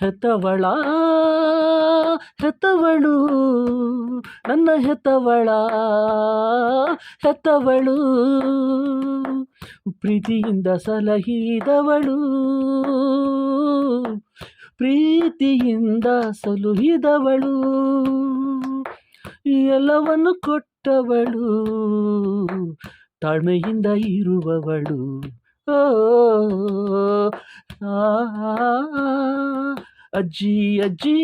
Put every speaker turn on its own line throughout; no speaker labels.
ಹೆತವಳ ಹೆತವಳು ನನ್ನ ಹೆತವಳ ಹೆತವಳು ಪ್ರೀತಿಯಿಂದ ಸಲಹಿದವಳು ಪ್ರೀತಿಯಿಂದ ಸಲುಹಿದವಳು ಎಲ್ಲವನ್ನು ಕೊಟ್ಟು ಕೊಟ್ಟವಳು ತಾಳ್ಮೆಯಿಂದ ಇರುವವಳು ಓ ಅಜ್ಜಿ ಅಜ್ಜಿ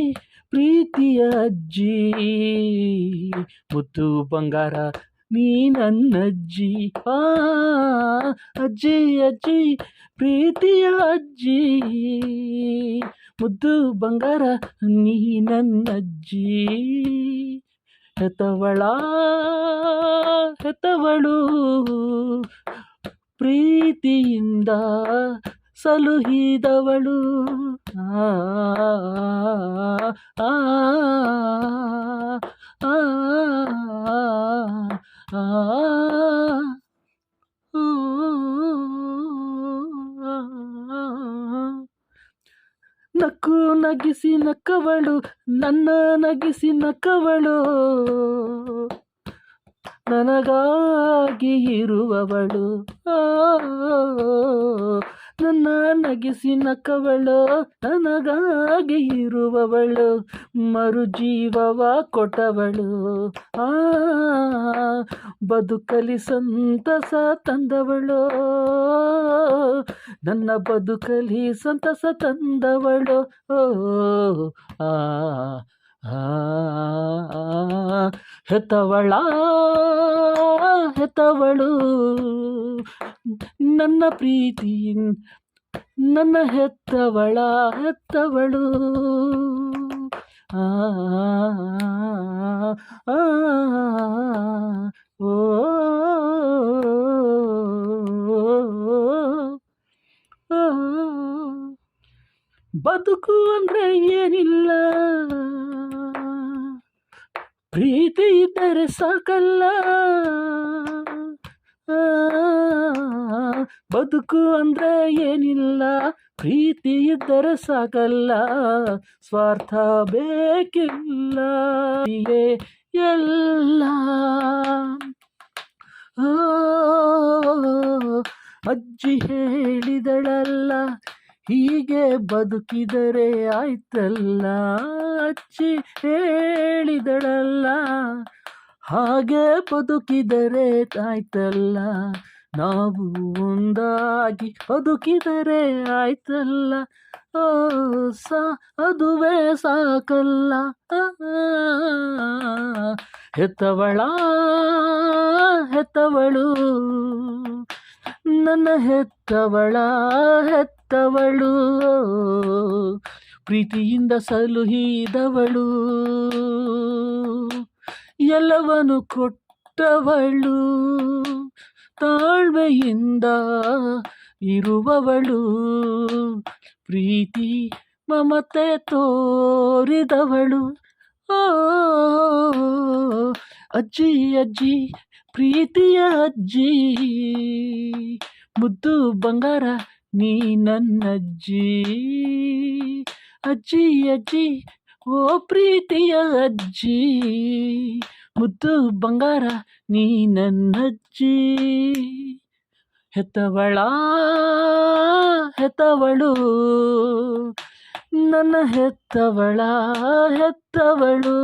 ಪ್ರೀತಿಯ ಅಜ್ಜಿ ಮುತ್ತು ಬಂಗಾರ ನೀ ನನ್ನಜ್ಜಿ ಆ ಅಜ್ಜಿ ಅಜ್ಜಿ ಪ್ರೀತಿಯ ಅಜ್ಜಿ ಮುದ್ದು ಬಂಗಾರ ನೀ ನನ್ನಜ್ಜಿ ಹೆತ್ತವಳ ಹೆತವಳು ಪ್ರೀತಿಯಿಂದ ಸಲುಹಿದವಳು ಆ ಆ, ನಕ್ಕು ನಗಿಸಿ ನಕ್ಕವಳು ನನ್ನ ನಗಿಸಿ ನಕ್ಕವಳು ನನಗಾಗಿ ಇರುವವಳು. ನನ್ನ ನಗಿಸಿ ನಕ್ಕವಳು ನನಗಾಗಿ ಇರುವವಳು. ಮರುಜೀವವ ಕೊಟ್ಟವಳು. ಆ ಬದುಕಲಿ ಸಂತಸ ತಂದವಳು. ನನ್ನ ಬದುಕಲಿ ಸಂತಸ ತಂದವಳು. ಓ ಆ ಹೆತ್ತವಳ ಹೆತ್ತವಳು. ನನ್ನ ಪ್ರೀತಿ ನನ್ನ ಹೆತ್ತವಳ ಹೆತ್ತವಳು. ಆ ಆ, ಓ ಆ, ಬದುಕು ಅಂದ್ರೆ ಏನಿಲ್ಲ. ಪ್ರೀತಿ ಇದ್ದರೆ ಸಾಕಲ್ಲ. ಬದುಕು ಅಂದ್ರೆ ಏನಿಲ್ಲ. ಪ್ರೀತಿ ಇದ್ದರೆ ಸಾಕಲ್ಲ. ಸ್ವಾರ್ಥ ಬೇಕಿಲ್ಲ. ಎಲ್ಲ. ಅಜ್ಜಿ ಹೇಳಿದಳಲ್ಲ. ಹೀಗೆ ಬದುಕಿದರೆ ಆಯ್ತಲ್ಲ ಅಚ್ಚಿ ಹೇಳಿದಳಲ್ಲ. ಹಾಗೆ ಬದುಕಿದರೆ ಆಯ್ತಲ್ಲ. ನಾವು ಒಂದಾಗಿ ಬದುಕಿದರೆ ಆಯ್ತಲ್ಲ. ಓ ಸಾ, ಅದುವೇ ಸಾಕಲ್ಲ. ಹೆತ್ತವಳ, ಹೆತ್ತವಳು. ನನ್ನ ಹೆತ್ತವಳ ಹೆತ್ತವಳು ಪ್ರೀತಿಯಿಂದ ಸಲುಹಿದವಳು. ಎಲ್ಲವನು ಕೊಟ್ಟವಳು. ತಾಳ್ಮೆಯಿಂದ ಇರುವವಳು. ಪ್ರೀತಿ ಮಮತೆ ತೋರಿದವಳು. ಓ ಅಜ್ಜಿ ಅಜ್ಜಿ, ಪ್ರೀತಿಯ ಅಜ್ಜಿ. ಮುದ್ದು ಬಂಗಾರ ನೀ ನನ್ನಜ್ಜಿ ಅಜ್ಜಿ ಅಜ್ಜಿ ಓ ಪ್ರೀತಿಯ ಅಜ್ಜಿ, ಮುದ್ದು ಬಂಗಾರ ನೀ ನನ್ನಜ್ಜಿ ಹೆತ್ತವಳ, ಹೆತ್ತವಳು, ನನ್ನ ಹೆತ್ತವಳ, ಹೆತ್ತವಳು.